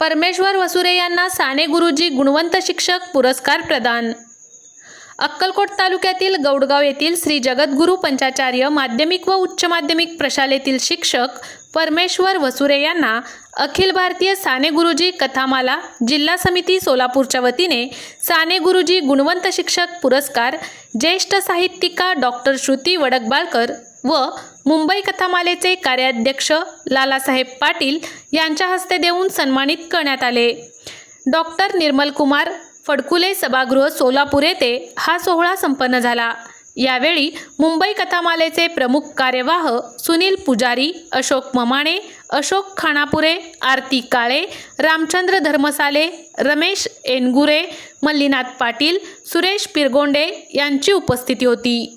परमेश्वर वसुरे यांना साने गुरुजी गुणवंत शिक्षक पुरस्कार प्रदान. अक्कलकोट तालुक्यातील गौडगाव येथील श्री जगद्गुरू पंचाचार्य माध्यमिक व उच्च माध्यमिक प्रशालेतील शिक्षक परमेश्वर वसुरे यांना अखिल भारतीय साने गुरुजी कथामाला जिल्हा समिती सोलापूरच्या वतीने साने गुरुजी गुणवंत शिक्षक पुरस्कार ज्येष्ठ साहित्यिका डॉक्टर श्रुती वडकबाळकर व मुंबई कथामालेचे कार्याध्यक्ष लालासाहेब पाटील यांच्या हस्ते देऊन सन्मानित करण्यात आले. डॉक्टर निर्मल कुमार फडकुले सभागृह सोलापूर येथे हा सोहळा संपन्न झाला. यावेळी मुंबई कथामालेचे प्रमुख कार्यवाह सुनील पुजारी अशोक ममाणे अशोक खानापुरे आरती काळे रामचंद्र धर्मसाले रमेश एनगुरे मल्लीनाथ पाटील सुरेश पिरगोंडे यांची उपस्थिती होती.